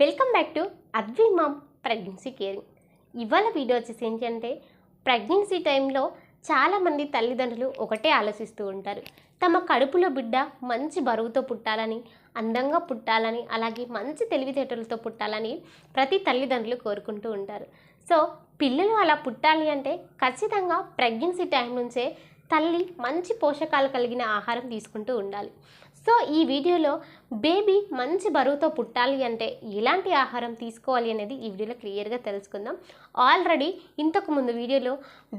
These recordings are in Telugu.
Welcome back to Advi mom pregnancy caring. ఇవాళ వీడియో వచ్చేసి ఏంటంటే ప్రెగ్నెన్సీ టైంలో చాలామంది తల్లిదండ్రులు ఒకటే ఆలోచిస్తూ ఉంటారు. తమ కడుపులో బిడ్డ మంచి బరువుతో పుట్టాలని అందంగా పుట్టాలని అలాగే మంచి తెలివితేటలతో పుట్టాలని ప్రతి తల్లిదండ్రులు కోరుకుంటూ ఉంటారు. సో పిల్లలు అలా పుట్టాలి అంటే ఖచ్చితంగా ప్రెగ్నెన్సీ టైం నుంచే తల్లి మంచి పోషకాలు కలిగిన ఆహారం తీసుకుంటూ ఉండాలి. సో ఈ వీడియోలో బేబీ మంచి బరువుతో పుట్టాలి అంటే ఎలాంటి ఆహారం తీసుకోవాలి అనేది ఈ వీడియోలో క్లియర్గా తెలుసుకుందాం. ఆల్రెడీ ఇంతకు ముందు వీడియోలో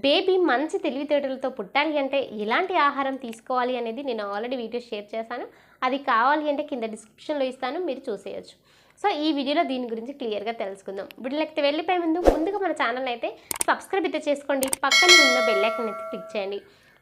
బేబీ మంచి తెలివితేటలతో పుట్టాలి అంటే ఎలాంటి ఆహారం తీసుకోవాలి అనేది నేను ఆల్రెడీ వీడియో షేర్ చేశాను. అది కావాలి అంటే కింద డిస్క్రిప్షన్లో ఇస్తాను మీరు చూసేయచ్చు. సో ఈ వీడియోలో దీని గురించి క్లియర్గా తెలుసుకుందాం. వీడియోలకి వెళ్ళిపోయే ముందు ముందుగా మన ఛానల్ అయితే సబ్స్క్రైబ్ అయితే చేసుకోండి. పక్కన ఉన్న బెల్లైకన్ అయితే క్లిక్ చేయండి.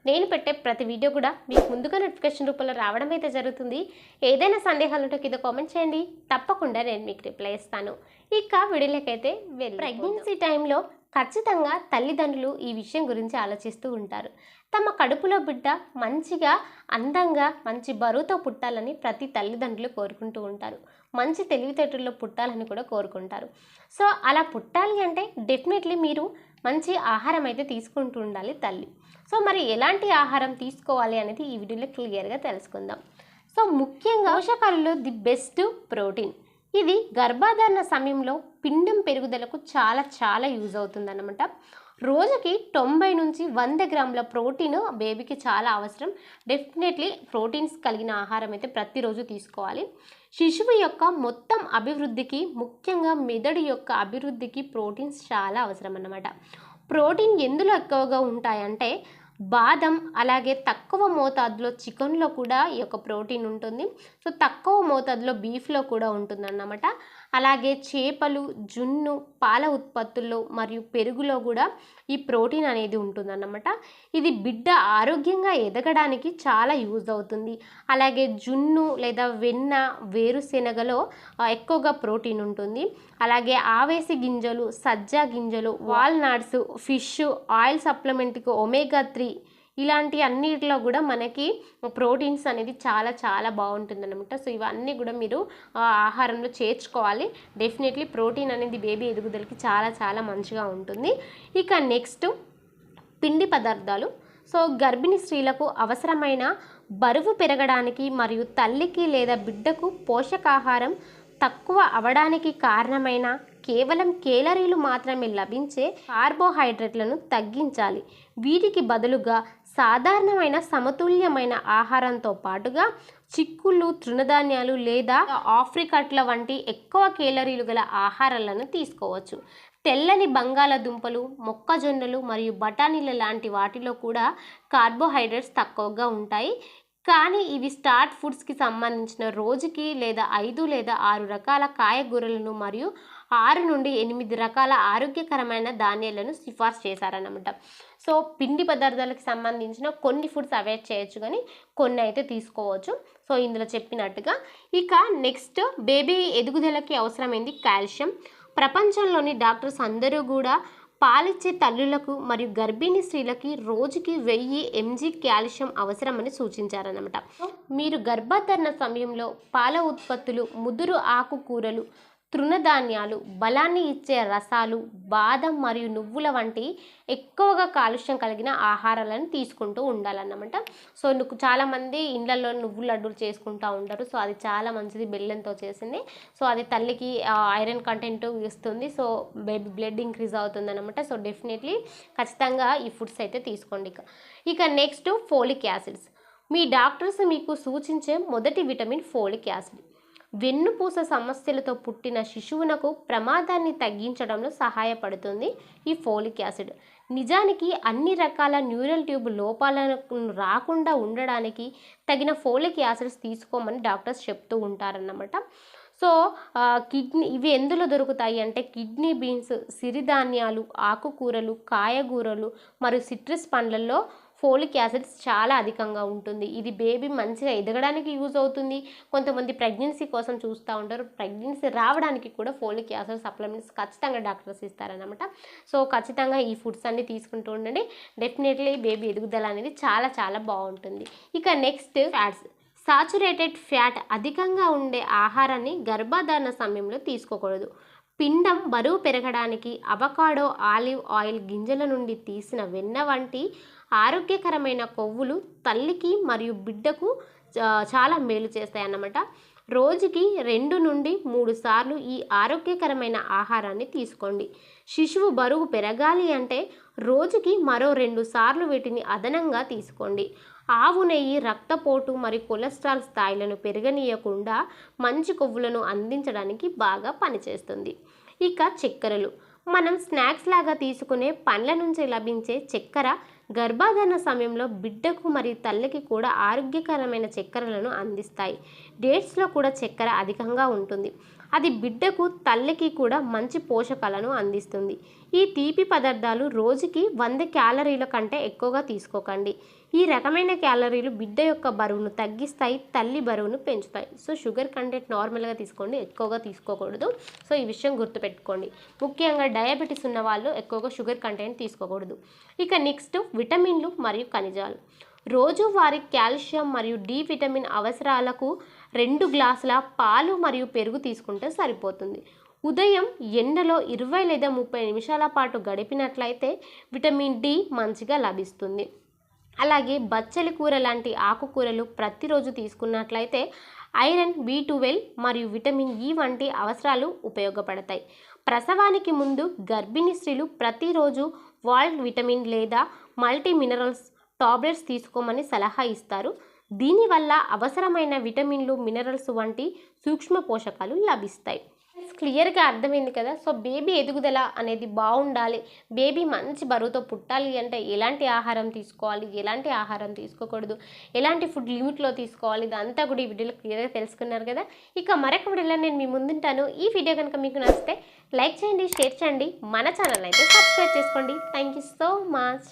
నేను పెట్టే ప్రతి వీడియో కూడా మీకు ముందుగా నోటిఫికేషన్ రూపంలో రావడం అయితే జరుగుతుంది. ఏదైనా సందేహాలు ఉంటే కింద కామెంట్ చేయండి. తప్పకుండా నేను మీకు రిప్లై ఇస్తాను. ఇక వీడియోలకైతే వెళ్ళి ప్రెగ్నెన్సీ టైంలో ఖచ్చితంగా తల్లిదండ్రులు ఈ విషయం గురించి ఆలోచిస్తూ ఉంటారు. తమ కడుపులో బిడ్డ మంచిగా అందంగా మంచి బరువుతో పుట్టాలని ప్రతి తల్లిదండ్రులు కోరుకుంటూ ఉంటారు. మంచి తెలివితేటల్లో పుట్టాలని కూడా కోరుకుంటారు. సో అలా పుట్టాలి అంటే డెఫినెట్లీ మీరు మంచి ఆహారం అయితే తీసుకుంటూ ఉండాలి తల్లి. సో మరి ఎలాంటి ఆహారం తీసుకోవాలి అనేది ఈ వీడియోలో క్లియర్గా తెలుసుకుందాం. సో ముఖ్యంగా పోషకాలలో ది బెస్ట్ ప్రోటీన్. ఇది గర్భధారణ సమయంలో పిండం పెరుగుదలకు చాలా చాలా యూజ్ అవుతుందన్నమాట. రోజుకి తొంభై నుంచి వంద గ్రాముల ప్రోటీన్ బేబీకి చాలా అవసరం. డెఫినెట్లీ ప్రోటీన్స్ కలిగిన ఆహారం అయితే ప్రతిరోజు తీసుకోవాలి. శిశువు యొక్క మొత్తం అభివృద్ధికి ముఖ్యంగా మెదడు యొక్క అభివృద్ధికి ప్రోటీన్స్ చాలా అవసరం అన్నమాట. ప్రోటీన్ ఎందులో ఎక్కువగా ఉంటాయంటే బాదం అలాగే తక్కువ మోతాదులో చికెన్లో కూడా ఈ యొక్క ప్రోటీన్ ఉంటుంది. సో తక్కువ మోతాదులో బీఫ్లో కూడా ఉంటుందన్నమాట. అలాగే చేపలు జున్ను పాల ఉత్పత్తుల్లో మరియు పెరుగులో కూడా ఈ ప్రోటీన్ అనేది ఉంటుందన్నమాట. ఇది బిడ్డ ఆరోగ్యంగా ఎదగడానికి చాలా యూజ్ అవుతుంది. అలాగే జున్ను లేదా వెన్న వేరుశెనగలో ఎక్కువగా ప్రోటీన్ ఉంటుంది. అలాగే ఆవేసి గింజలు సజ్జ గింజలు వాల్నట్స్ ఫిష్ ఆయిల్ సప్లిమెంట్కి ఒమేగా త్రీ ఇలాంటి అన్నిటిలో కూడా మనకి ప్రోటీన్స్ అనేది చాలా చాలా బాగుంటుంది అనమాట సో ఇవన్నీ కూడా మీరు ఆహారంలో చేర్చుకోవాలి. డెఫినెట్లీ ప్రోటీన్ అనేది బేబీ ఎదుగుదలకి చాలా చాలా మంచిగా ఉంటుంది. ఇక నెక్స్ట్ పిండి పదార్థాలు. సో గర్భిణీ స్త్రీలకు అవసరమైన బరువు పెరగడానికి మరియు తల్లికి లేదా బిడ్డకు పోషకాహారం తక్కువ అవడానికి కారణమైన కేవలం కేలరీలు మాత్రమే లభించే కార్బోహైడ్రేట్లను తగ్గించాలి. వీటికి బదులుగా సాధారణమైన సమతుల్యమైన ఆహారంతో పాటుగా చిక్కుళ్ళు తృణధాన్యాలు లేదా ఆఫ్రికట్ల వంటి ఎక్కువ కేలరీలు గల ఆహారాలను తీసుకోవచ్చు. తెల్లని బంగాళదుంపలు మొక్కజొన్నలు మరియు బఠానీల లాంటి వాటిలో కూడా కార్బోహైడ్రేట్స్ తక్కువగా ఉంటాయి. కానీ ఇవి స్టార్ట్ ఫుడ్స్కి సంబంధించిన రోజుకి లేదా ఐదు లేదా ఆరు రకాల కాయగూరలను మరియు ఆరు నుండి ఎనిమిది రకాల ఆరోగ్యకరమైన ధాన్యాలను సిఫార్సు చేశారన్నమాట. సో పిండి పదార్థాలకు సంబంధించిన కొన్ని ఫుడ్స్ అవాయిడ్ చేయొచ్చు కానీ కొన్ని అయితే తీసుకోవచ్చు. సో ఇందులో చెప్పినట్టుగా ఇక నెక్స్ట్ బేబీ ఎదుగుదలకి అవసరమైంది కాల్షియం. ప్రపంచంలోని డాక్టర్స్ అందరూ కూడా పాలిచ్చే తల్లులకు మరియు గర్భిణీ స్త్రీలకి రోజుకి వెయ్యి ఎంజీ కాల్షియం అవసరమని సూచించారన్నమాట. మీరు గర్భధారణ సమయంలో పాల ఉత్పత్తులు ముదురు ఆకుకూరలు తృణధాన్యాలు బలాన్ని ఇచ్చే రసాలు బాదం మరియు నువ్వుల వంటి ఎక్కువగా కాలుష్యం కలిగిన ఆహారాలను తీసుకుంటూ ఉండాలన్నమాట. సో నువ్వు చాలామంది ఇండ్లలో నువ్వుల లడ్డూలు చేసుకుంటూ ఉంటారు సో అది చాలా మంచిది బెల్లంతో చేసింది. సో అది తల్లికి ఐరన్ కంటెంట్ ఇస్తుంది. సో బేబీ బ్లడ్ ఇంక్రీజ్ అవుతుంది అనమాట సో డెఫినెట్లీ ఖచ్చితంగా ఈ ఫుడ్స్ అయితే తీసుకోండి ఇక. ఇక నెక్స్ట్ ఫోలిక్ యాసిడ్స్. మీ డాక్టర్స్ మీకు సూచించే మొదటి విటమిన్ ఫోలిక్ యాసిడ్. వెన్నుపూస సమస్యలతో పుట్టిన శిశువునకు ప్రమాదాన్ని తగ్గించడంలో సహాయపడుతుంది ఈ ఫోలిక్ యాసిడ్. నిజానికి అన్ని రకాల న్యూరల్ ట్యూబ్ లోపాలను రాకుండా ఉండడానికి తగిన ఫోలిక్ యాసిడ్స్ తీసుకోమని డాక్టర్స్ చెప్తూ ఉంటారన్నమాట. సో కిడ్నీ ఇవి ఎందులో దొరుకుతాయి అంటే కిడ్నీ బీన్స్ సిరిధాన్యాలు ఆకుకూరలు కాయగూరలు మరియు సిట్రస్ పండ్లలో ఫోలిక్ యాసిడ్స్ చాలా అధికంగా ఉంటుంది. ఇది బేబీ మంచిగా ఎదగడానికి యూజ్ అవుతుంది. కొంతమంది ప్రెగ్నెన్సీ కోసం చూస్తూ ఉంటారు. ప్రెగ్నెన్సీ రావడానికి కూడా ఫోలిక్ యాసిడ్ సప్లిమెంట్స్ ఖచ్చితంగా డాక్టర్స్ ఇస్తారనమాట సో ఖచ్చితంగా ఈ ఫుడ్స్ అన్ని తీసుకుంటూ ఉండండి. డెఫినెట్లీ బేబీ ఎదుగుదల అనేది చాలా చాలా బాగుంటుంది. ఇక నెక్స్ట్ ఫ్యాట్స్. సాచురేటెడ్ ఫ్యాట్ అధికంగా ఉండే ఆహారాన్ని గర్భధారణ సమయంలో తీసుకోకూడదు. పిండం బరువు పెరగడానికి అవకాడో ఆలివ్ ఆయిల్ గింజల నుండి తీసిన వెన్న వంటి ఆరోగ్యకరమైన కొవ్వులు తల్లికి మరియు బిడ్డకు చాలా మేలు చేస్తాయన్నమాట. రోజుకి రెండు నుండి మూడు సార్లు ఈ ఆరోగ్యకరమైన ఆహారాన్ని తీసుకోండి. శిశువు బరువు పెరగాలి అంటే రోజుకి మరో రెండు సార్లు వీటిని అదనంగా తీసుకోండి. ఆవు నెయ్యి రక్తపోటు మరియు కొలెస్ట్రాల్ స్థాయిలను పెరగనీయకుండా మంచి కొవ్వులను అందించడానికి బాగా పనిచేస్తుంది. ఇక చక్కెరలు. మనం స్నాక్స్ లాగా తీసుకునే పండ్ల నుంచి లభించే చక్కెర గర్భధారణ సమయంలో బిడ్డకు మరియు తల్లికి కూడా ఆరోగ్యకరమైన చక్కెరలను అందిస్తాయి. డేట్స్లో కూడా చక్కెర అధికంగా ఉంటుంది. అది బిడ్డకు తల్లికి కూడా మంచి పోషకాలను అందిస్తుంది. ఈ తీపి పదార్థాలు రోజుకి వంద క్యాలరీల కంటే ఎక్కువగా తీసుకోకండి. ఈ రకమైన క్యాలరీలు బిడ్డ యొక్క బరువును తగ్గిస్తాయి తల్లి బరువును పెంచుతాయి. సో షుగర్ కంటెంట్ నార్మల్గా తీసుకోండి ఎక్కువగా తీసుకోకూడదు. సో ఈ విషయం గుర్తుపెట్టుకోండి. ముఖ్యంగా డయాబెటీస్ ఉన్న వాళ్ళు ఎక్కువగా షుగర్ కంటెంట్ తీసుకోకూడదు. ఇక నెక్స్ట్ విటమిన్లు మరియు ఖనిజాలు. రోజువారీ కాల్షియం మరియు డి విటమిన్ అవసరాలకు రెండు గ్లాసుల పాలు మరియు పెరుగు తీసుకుంటే సరిపోతుంది. ఉదయం ఎండలో ఇరవై లేదా ముప్పై నిమిషాల పాటు గడిపినట్లయితే విటమిన్ డి మంచిగా లభిస్తుంది. అలాగే బచ్చలి కూర లాంటి ఆకుకూరలు ప్రతిరోజు తీసుకున్నట్లయితే ఐరన్ బి ట్వెల్వ్ మరియు విటమిన్ ఇ వంటి అవసరాలు ఉపయోగపడతాయి. ప్రసవానికి ముందు గర్భిణీ స్త్రీలు ప్రతిరోజు వాల్ట్ విటమిన్ లేదా మల్టీ మినరల్స్ టాబ్లెట్స్ తీసుకోమని సలహా ఇస్తారు. దీనివల్ల అవసరమైన విటమిన్లు మినరల్స్ వంటి సూక్ష్మ పోషకాలు లభిస్తాయి. క్లియర్గా అర్థమైంది కదా? సో బేబీ ఎదుగుదల అనేది బాగుండాలి. బేబీ మంచి బరువుతో పుట్టాలి అంటే ఎలాంటి ఆహారం తీసుకోవాలి? ఎలాంటి ఆహారం తీసుకోకూడదు? ఎలాంటి ఫుడ్ లిమిట్లో తీసుకోవాలి? ఇదంతా కూడా ఈ వీడియోలో క్లియర్గా తెలుసుకున్నారు కదా? ఇక మరొక వీడియోలో నేను మీ ముందుంటాను. ఈ వీడియో కనుక మీకు నచ్చితే లైక్ చేయండి షేర్ చేయండి. మన ఛానల్ అయితే సబ్స్క్రైబ్ చేసుకోండి. Thank you so much